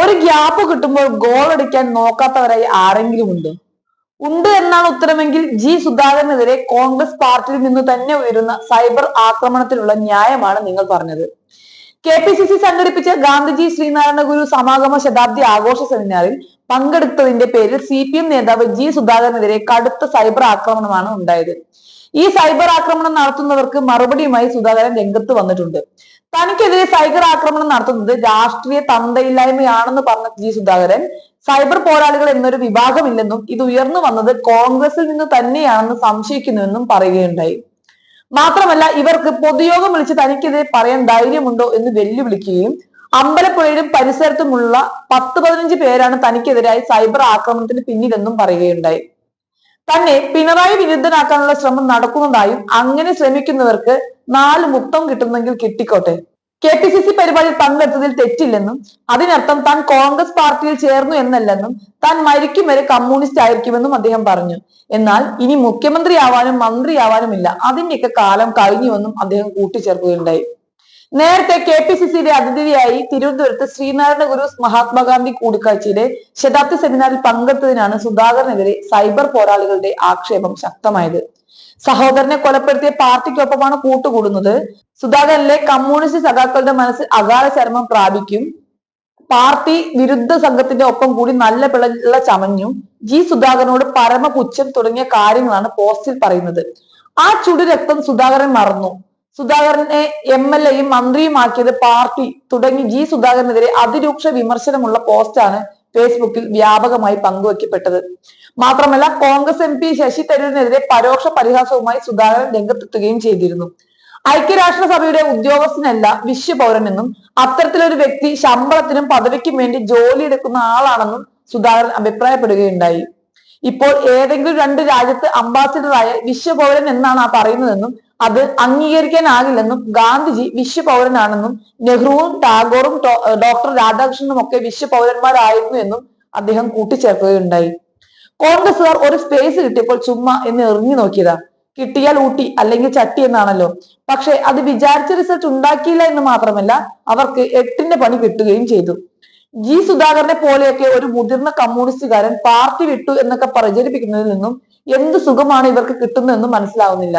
ഒരു ഗ്യാപ്പ് കിട്ടുമ്പോൾ ഗോൾ അടിക്കാൻ നോക്കാത്തവരായി ആരെങ്കിലും ഉണ്ടോ? ഉണ്ട് എന്നാണ് ഉത്തരമെങ്കിൽ ജി സുധാകരനെതിരെ കോൺഗ്രസ് പാർട്ടിയിൽ നിന്ന് തന്നെ ഉയരുന്ന സൈബർ ആക്രമണത്തിലുള്ള ന്യായമാണ് നിങ്ങൾ പറഞ്ഞത്. കെ പി സി സി സംഘടിപ്പിച്ച ഗാന്ധിജി ശ്രീനാരായണ ഗുരു സമാഗമ ശതാബ്ദി ആഘോഷ സെമിനാറിൽ പങ്കെടുത്തതിന്റെ പേരിൽ സി പി എം നേതാവ് ജി സുധാകരനെതിരെ കടുത്ത സൈബർ ആക്രമണമാണ് ഉണ്ടായത്. ഈ സൈബർ ആക്രമണം നടത്തുന്നവർക്ക് മറുപടിയുമായി സുധാകരൻ രംഗത്ത് വന്നിട്ടുണ്ട്. തനിക്കെതിരെ സൈബർ ആക്രമണം നടത്തുന്നത് രാഷ്ട്രീയ തന്തയില്ലായ്മയാണെന്ന് പറഞ്ഞ ജി സുധാകരൻ സൈബർ പോരാളികൾ എന്നൊരു വിഭാഗമില്ലെന്നും ഇത് ഉയർന്നു വന്നത് കോൺഗ്രസിൽ നിന്ന് തന്നെയാണെന്ന് സംശയിക്കുന്നുവെന്നും പറയുകയുണ്ടായി. മാത്രമല്ല ഇവർക്ക് പൊതുയോഗം വിളിച്ച് തനിക്കെതിരെ പറയാൻ ധൈര്യമുണ്ടോ എന്ന് വെല്ലുവിളിക്കുകയും അമ്പലപ്പുഴയിലും പരിസരത്തുമുള്ള പത്ത് പതിനഞ്ച് പേരാണ് തനിക്കെതിരായി സൈബർ ആക്രമണത്തിന് പിന്നിലെന്നും പറയുകയുണ്ടായി. തന്നെ പിണറായി വിരുദ്ധനാക്കാനുള്ള ശ്രമം നടക്കുന്നതായും അങ്ങനെ ശ്രമിക്കുന്നവർക്ക് നാല് മുത്തം കിട്ടുന്നെങ്കിൽ കിട്ടിക്കോട്ടെ. കെ പി സി സി പരിപാടിയിൽ പങ്കെടുത്തതിൽ തെറ്റില്ലെന്നും അതിനർത്ഥം താൻ കോൺഗ്രസ് പാർട്ടിയിൽ ചേർന്നു എന്നല്ലെന്നും താൻ മരിക്കും വരെ കമ്മ്യൂണിസ്റ്റ് ആയിരിക്കുമെന്നും അദ്ദേഹം പറഞ്ഞു. എന്നാൽ ഇനി മുഖ്യമന്ത്രിയാവാനും മന്ത്രിയാവാനുമില്ല. അതിന്റെയൊക്കെ കാലം കഴിഞ്ഞുവെന്നും അദ്ദേഹം കൂട്ടിച്ചേർക്കുകയുണ്ടായി. നേരത്തെ കെ പി സി സിയുടെ അതിഥിയായി തിരുവനന്തപുരത്ത് ശ്രീനാരായണ ഗുരു മഹാത്മാഗാന്ധി കൂടിക്കാഴ്ചയിലെ ശതാബ്ദി സെമിനാറിൽ പങ്കെടുത്തതിനാണ് സുധാകരനെതിരെ സൈബർ പോരാളികളുടെ ആക്ഷേപം ശക്തമായത്. സഹോദരനെ കൊലപ്പെടുത്തിയ പാർട്ടിക്കൊപ്പമാണ് കൂട്ടുകൂടുന്നത്. സുധാകരനിലെ കമ്മ്യൂണിസ്റ്റ് സഖാക്കളുടെ മനസ്സിൽ അകാല ചരമം പ്രാപിക്കും. പാർട്ടി വിരുദ്ധ സംഘത്തിന്റെ ഒപ്പം കൂടി നല്ല പിള്ള ചമഞ്ഞു ജി സുധാകരനോട് പരമപുച്ഛം തുടങ്ങിയ കാര്യങ്ങളാണ് പോസ്റ്റിൽ പറയുന്നത്. ആ ചുടുരക്തം സുധാകരൻ മറന്നു. സുധാകരനെ എം എൽ എയും മന്ത്രിയുമാക്കിയത് പാർട്ടി തുടങ്ങി ജി സുധാകരനെതിരെ അതിരൂക്ഷ വിമർശനമുള്ള പോസ്റ്റാണ് ഫേസ്ബുക്കിൽ വ്യാപകമായി പങ്കുവയ്ക്കപ്പെട്ടത് മാത്രമല്ല കോൺഗ്രസ് എം പി ശശി തരൂരിനെതിരെ പരോക്ഷ പരിഹാസവുമായി സുധാകരൻ രംഗത്തെത്തുകയും ചെയ്തിരുന്നു. ഐക്യരാഷ്ട്രസഭയുടെ ഉദ്യോഗസ്ഥനല്ല വിശ്വപൗരനെന്നും അത്തരത്തിലൊരു വ്യക്തി ശമ്പളത്തിനും പദവിക്കും വേണ്ടി ജോലിയെടുക്കുന്ന ആളാണെന്നും സുധാകരൻ അഭിപ്രായപ്പെടുകയുണ്ടായി. ഇപ്പോൾ ഏതെങ്കിലും രണ്ട് രാജ്യത്ത് അംബാസിഡറായ വിശ്വപൗരൻ എന്നാണ് ആ പറയുന്നതെന്നും അത് അംഗീകരിക്കാനാകില്ലെന്നും ഗാന്ധിജി വിശ്വപൗരനാണെന്നും നെഹ്റുവും ടാഗോറും ഡോക്ടർ രാധാകൃഷ്ണനും ഒക്കെ വിശ്വപൗരന്മാരായിരുന്നു എന്നും അദ്ദേഹം കൂട്ടിച്ചേർക്കുകയുണ്ടായി. കോൺഗ്രസുകാർ ഒരു സ്പേസ് കിട്ടിയപ്പോൾ ചുമ്മാ എന്ന് എറിഞ്ഞു നോക്കിയതാ. കിട്ടിയാൽ ഊട്ടി അല്ലെങ്കിൽ ചട്ടി എന്നാണല്ലോ. പക്ഷെ അത് വിചാരിച്ച റിസൾട്ട് ഉണ്ടാക്കിയില്ല എന്ന് മാത്രമല്ല അവർക്ക് എട്ടിന്റെ പണി കിട്ടുകയും ചെയ്തു. ജി സുധാകരനെ പോലെയൊക്കെ ഒരു മുതിർന്ന കമ്മ്യൂണിസ്റ്റുകാരൻ പാർട്ടി വിട്ടു എന്നൊക്കെ പ്രചരിപ്പിക്കുന്നതിൽ നിന്നും എന്ത് സുഖമാണ് ഇവർക്ക് കിട്ടുന്നതെന്ന് മനസ്സിലാവുന്നില്ല.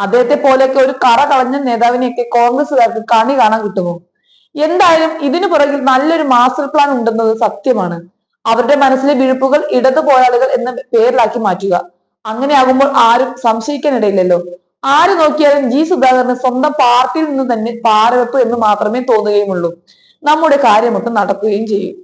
അദ്ദേഹത്തെ പോലെയൊക്കെ ഒരു കറ കളഞ്ഞ നേതാവിനെയൊക്കെ കോൺഗ്രസുകാർക്ക് കണി കാണാൻ കിട്ടുമോ? എന്തായാലും ഇതിനു പുറകിൽ നല്ലൊരു മാസ്റ്റർ പ്ലാൻ ഉണ്ടെന്നത് സത്യമാണ്. അവരുടെ മനസ്സിലെ വിഴുപ്പുകൾ ഇടതു പോരാളികൾ എന്ന പേരിലാക്കി മാറ്റുക. അങ്ങനെ ആകുമ്പോൾ ആരും സംശയിക്കാനിടയില്ലല്ലോ. ആര് നോക്കിയാലും ജി സുധാകരന് സ്വന്തം പാർട്ടിയിൽ നിന്ന് തന്നെ പാരവെപ്പ് എന്ന് മാത്രമേ തോന്നുകയുമുള്ളൂ. നമ്മുടെ കാര്യമൊക്കെ നടക്കുകയും ചെയ്യും.